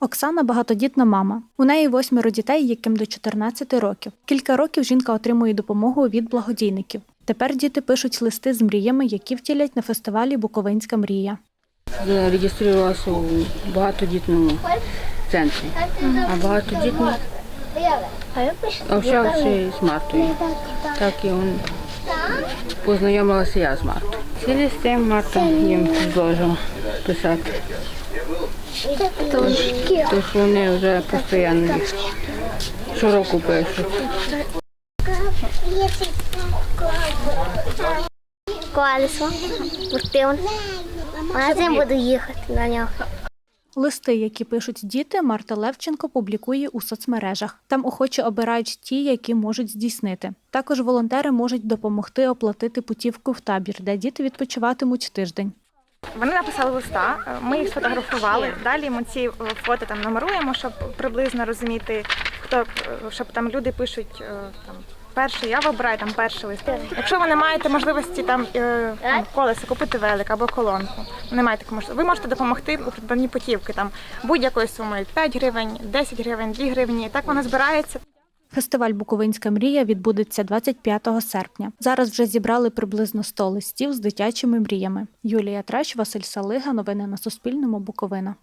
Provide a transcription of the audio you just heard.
Оксана багатодітна мама. У неї восьмеро дітей, яким до 14 років. Кілька років жінка отримує допомогу від благодійників. Тепер діти пишуть листи з мріями, які втілять на фестивалі Буковинська мрія. Я реєструвалася у багатодітному центрі. А багатодітний общався з Мартою. Так і он познайомилася я з Мартою. Ці листи Марта їм зложила писати. Тож вони вже постійно їх щороку пишуть. Колесо, спортивне. Магазин буду їхати на нього. Листи, які пишуть діти, Марта Левченко публікує у соцмережах. Там охоче обирають ті, які можуть здійснити. Також волонтери можуть допомогти оплатити путівку в табір, де діти відпочиватимуть тиждень. Вони написали листа, е, ми їх сфотографували. Далі ми ці е, фото там номеруємо, щоб приблизно розуміти, хто е, щоб там люди пишуть там. Перший я вибираю там перший лист. Якщо ви не маєте можливості там, там колеса купити велик або колонку, не маєте можливості, ви можете допомогти у придбанні путівки там будь-якою сумою 5 гривень, 10 гривень, 2 гривні. Так воно збирається. Фестиваль Буковинська мрія відбудеться 25 серпня. Зараз вже зібрали приблизно 100 листів з дитячими мріями. Юлія Трещ, Василь Салига. Новини на Суспільному. Буковина.